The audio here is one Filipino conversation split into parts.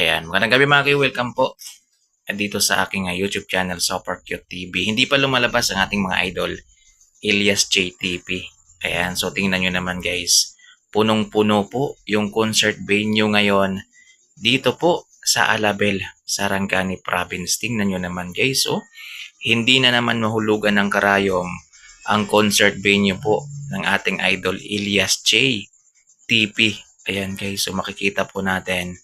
Ayan, magandang gabi mga kayo. Welcome po dito sa aking ah, YouTube channel, Super Cute TV. Hindi pa lumalabas ang ating mga idol, Elias JTP. Ayan, so tingnan nyo naman guys. Punong-puno po yung concert venue ngayon dito po sa Alabel, Sarangani Province. Tingnan nyo naman guys, oh. Hindi na naman mahulugan ng karayom ang concert venue po ng ating idol Elias J. TP. Ayan guys, so makikita po natin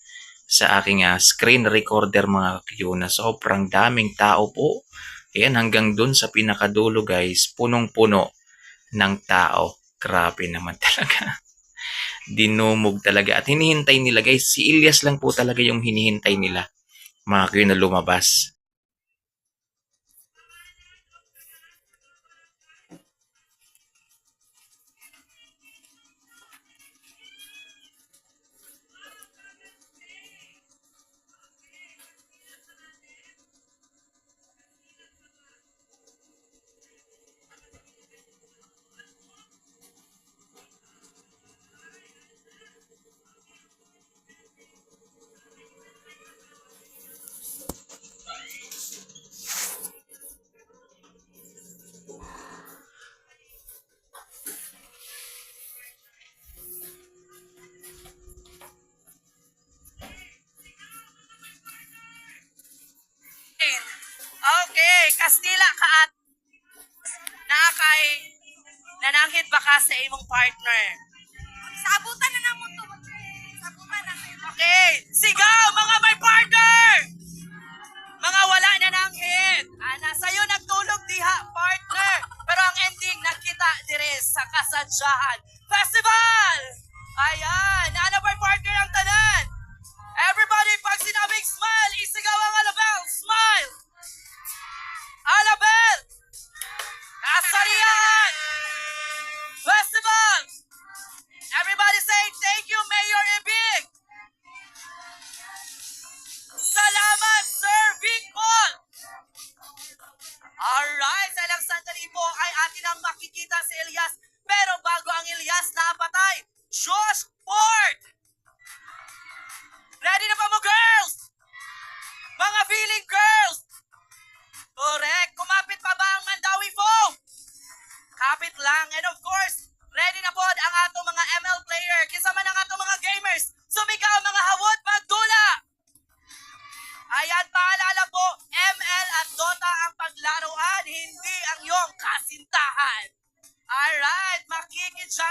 sa aking ah, screen recorder mga Q na sobrang daming tao po. Ayan, hanggang dun sa pinakadulo guys, punong-puno ng tao. Grabe naman talaga. Dinumog talaga. At hinihintay nila guys, si Ilyas lang po talaga yung hinihintay nila. Mga Q na lumabas. Okay, Kastila ka at naa kay nananghit ba ka sa imong partner? Sabutan na namo to. Sabutan na. Okay, sigaw mga may partner! Mga wala na nanghit. Ana sa'yo nagtulog diha, partner. Pero ang ending nagkita dire sa Kasadyahan Festival! Ayan, ana may partner ang tanan. Everybody, pag sinabing smile, isigaw ang alabel. Smile!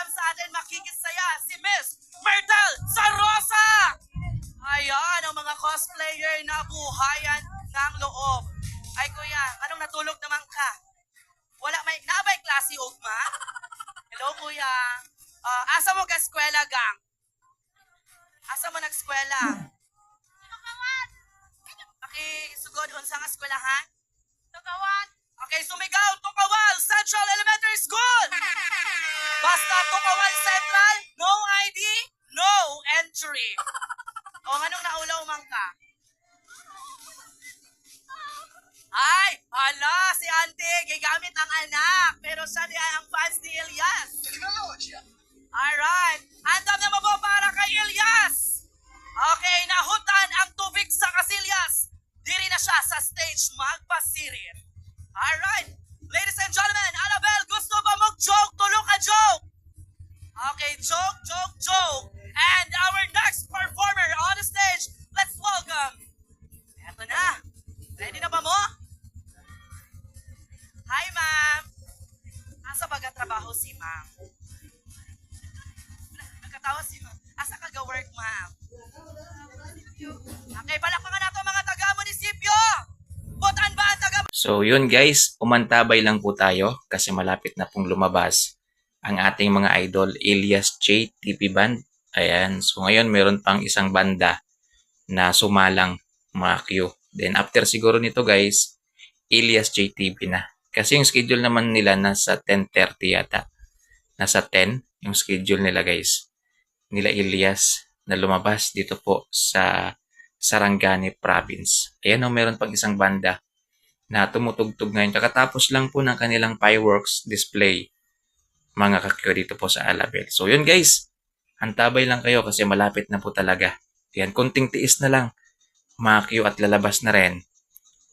Makikijam sa atin, makikisaya si Miss Myrtle Sarosa! Ayan, ang mga cosplayer na buhayan ng loob. Ay kuya, anong natulog naman ka? Wala may naabay klase ugma? Hello kuya. Ah, asa mo ka eskwela gang? Asa mo nag-eskwela? Gigamit ang anak. Pero ay ang fans ni Elias. Alright, andam na mo para kay Elias. Okay, nahutan ang tubig sa kasilyas. Diri na siya sa stage magpasirir. Alright, Asa ba trabaho si ma'am? Nagkatawa si ma'am. Asa ka ga-work, ma'am? Okay, palakpakan nato mga taga-munisipyo. Butan ba ang taga So yun guys, umantabay lang po tayo kasi malapit na pong lumabas ang ating mga idol Elias J TV Band. Ayan, so ngayon meron pang isang banda na sumalang mga Q. Then after siguro nito guys, Elias J TV na. Kasi yung schedule naman nila nasa 10.30 yata. Nasa 10 yung schedule nila guys. Nila Elias na lumabas dito po sa Sarangani Province. Ayan o, meron pang isang banda na tumutugtog ngayon. Kakatapos lang po ng kanilang fireworks display mga kakyo dito po sa Alabel. So yun guys, antabay lang kayo kasi malapit na po talaga. Yan, kunting tiis na lang. makyo at lalabas na rin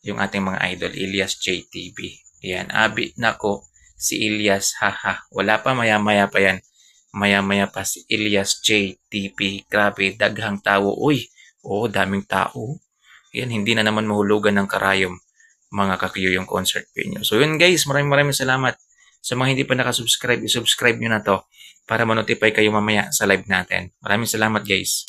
yung ating mga idol, Elias JTV. Ayan, abi, nako, si Elias, haha, wala pa, maya-maya pa yan. Maya-maya pa si Elias JTV. Grabe, daghang tao. Uy, oh, daming tao. Ayan, hindi na naman mahulugan ng karayom mga kakyo yung concert venue. So yun guys, maraming maraming salamat. Sa mga hindi pa nakasubscribe, isubscribe nyo na to para ma-notify kayo mamaya sa live natin. Maraming salamat guys.